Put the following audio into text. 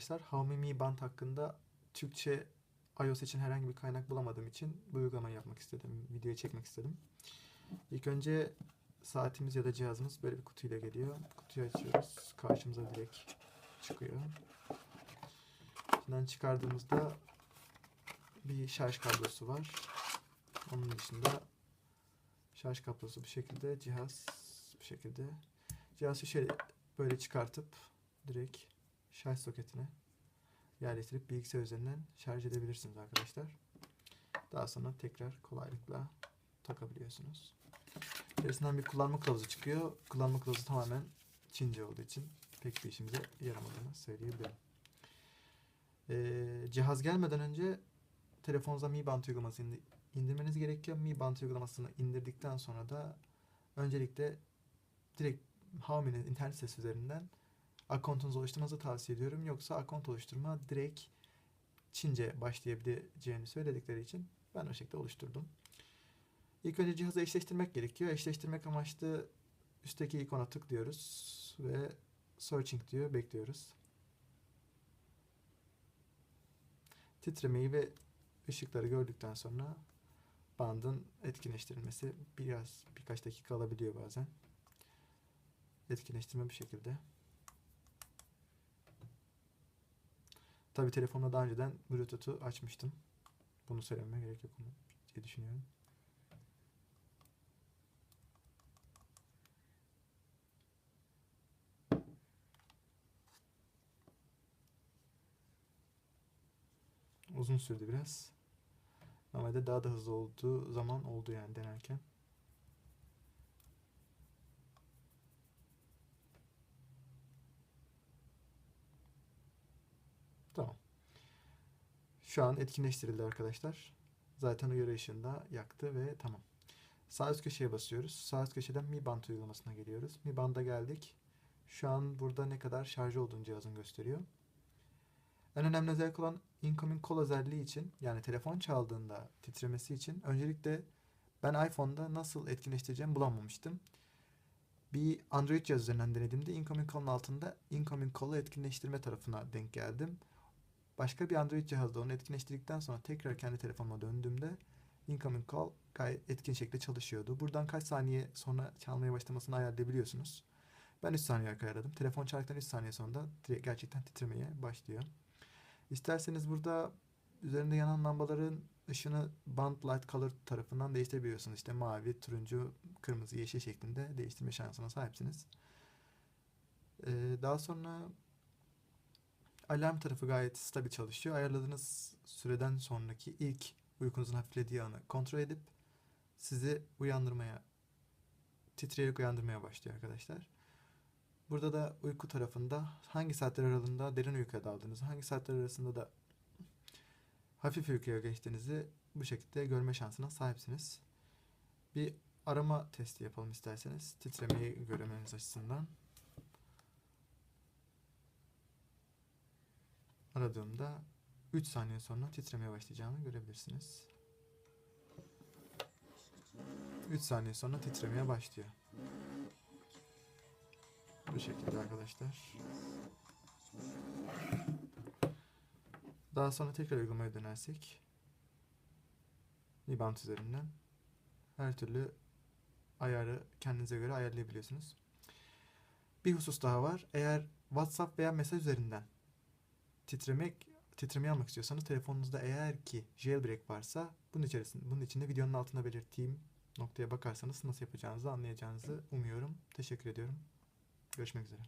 arkadaşlar. Xiaomi Mi Band hakkında Türkçe iOS için herhangi bir kaynak bulamadığım için bu uygulamayı yapmak istedim. Videoyu çekmek istedim. İlk önce saatimiz ya da cihazımız böyle bir kutuyla geliyor. Kutuyu açıyoruz. Karşımıza direkt çıkıyor. İçinden çıkardığımızda bir şarj kablosu var. Onun dışında şarj kablosu bu şekilde, cihaz bu şekilde. Cihazı şöyle böyle çıkartıp direkt şarj soketine yerleştirip bilgisayar üzerinden şarj edebilirsiniz arkadaşlar. Daha sonra tekrar kolaylıkla takabiliyorsunuz. İçerisinden bir kullanma kılavuzu çıkıyor. Kullanma kılavuzu tamamen Çince olduğu için pek bir işimize yaramadığını söyleyebilirim. Ee, cihaz gelmeden önce telefonunuza Mi Band uygulamasını indirmeniz gerekiyor. Mi Band uygulamasını indirdikten sonra da öncelikle direkt Xiaomi'nin internet sitesi üzerinden akontunuzu oluşturmanızı tavsiye ediyorum. Yoksa akont oluşturma direkt Çince başlayabileceğini söyledikleri için ben o şekilde oluşturdum. İlk önce cihazı eşleştirmek gerekiyor. Eşleştirmek amaçlı üstteki ikona tıklıyoruz ve searching diyor. Bekliyoruz. Titremeyi ve ışıkları gördükten sonra bandın etkinleştirilmesi biraz birkaç dakika alabiliyor bazen. Etkinleştirme bir şekilde. Tabi telefonda daha önceden Bluetooth'u açmıştım. Bunu söylememe gerek yok diye düşünüyorum. Uzun sürdü biraz. Normalde daha da hızlı olduğu zaman oldu yani denerken. Tamam. Şu an etkinleştirildi arkadaşlar. Zaten uyarı ışığında yaktı ve tamam. Sağ üst köşeye basıyoruz. Sağ üst köşeden Mi Band uygulamasına geliyoruz. Mi Band'a geldik. Şu an burada ne kadar şarj olduğunu cihazın gösteriyor. En önemli özellik olan incoming call özelliği için yani telefon çaldığında titremesi için öncelikle ben iPhone'da nasıl etkinleştireceğimi bulamamıştım. Bir Android cihaz üzerinden denediğimde incoming call'ın altında incoming call'ı etkinleştirme tarafına denk geldim. Başka bir Android cihazda onu etkinleştirdikten sonra tekrar kendi telefonuma döndüğümde incoming call gayet etkin şekilde çalışıyordu. Buradan kaç saniye sonra çalmaya başlamasını ayarlayabiliyorsunuz. Ben 3 saniye ayarladım. Telefon çaldıktan 3 saniye sonra gerçekten titremeye başlıyor. İsterseniz burada üzerinde yanan lambaların ışını band light color tarafından değiştirebiliyorsunuz. İşte mavi, turuncu, kırmızı, yeşil şeklinde değiştirme şansına sahipsiniz. Ee, daha sonra alarm tarafı gayet stabil çalışıyor. Ayarladığınız süreden sonraki ilk uykunuzun hafiflediği anı kontrol edip sizi uyandırmaya, titreyerek uyandırmaya başlıyor arkadaşlar. Burada da uyku tarafında hangi saatler aralığında derin uykuya daldığınızı, hangi saatler arasında da hafif uykuya geçtiğinizi bu şekilde görme şansına sahipsiniz. Bir arama testi yapalım isterseniz titremeyi görmeniz açısından. Aradığımda 3 saniye sonra titremeye başlayacağını görebilirsiniz. 3 saniye sonra titremeye başlıyor. Bu şekilde arkadaşlar. Daha sonra tekrar uygulamaya dönersek Nibant üzerinden her türlü ayarı kendinize göre ayarlayabiliyorsunuz. Bir husus daha var. Eğer WhatsApp veya mesaj üzerinden titremek titremeyi almak istiyorsanız telefonunuzda eğer ki jailbreak varsa bunun içerisinde bunun içinde videonun altında belirttiğim noktaya bakarsanız nasıl yapacağınızı anlayacağınızı umuyorum. Teşekkür ediyorum. Görüşmek üzere.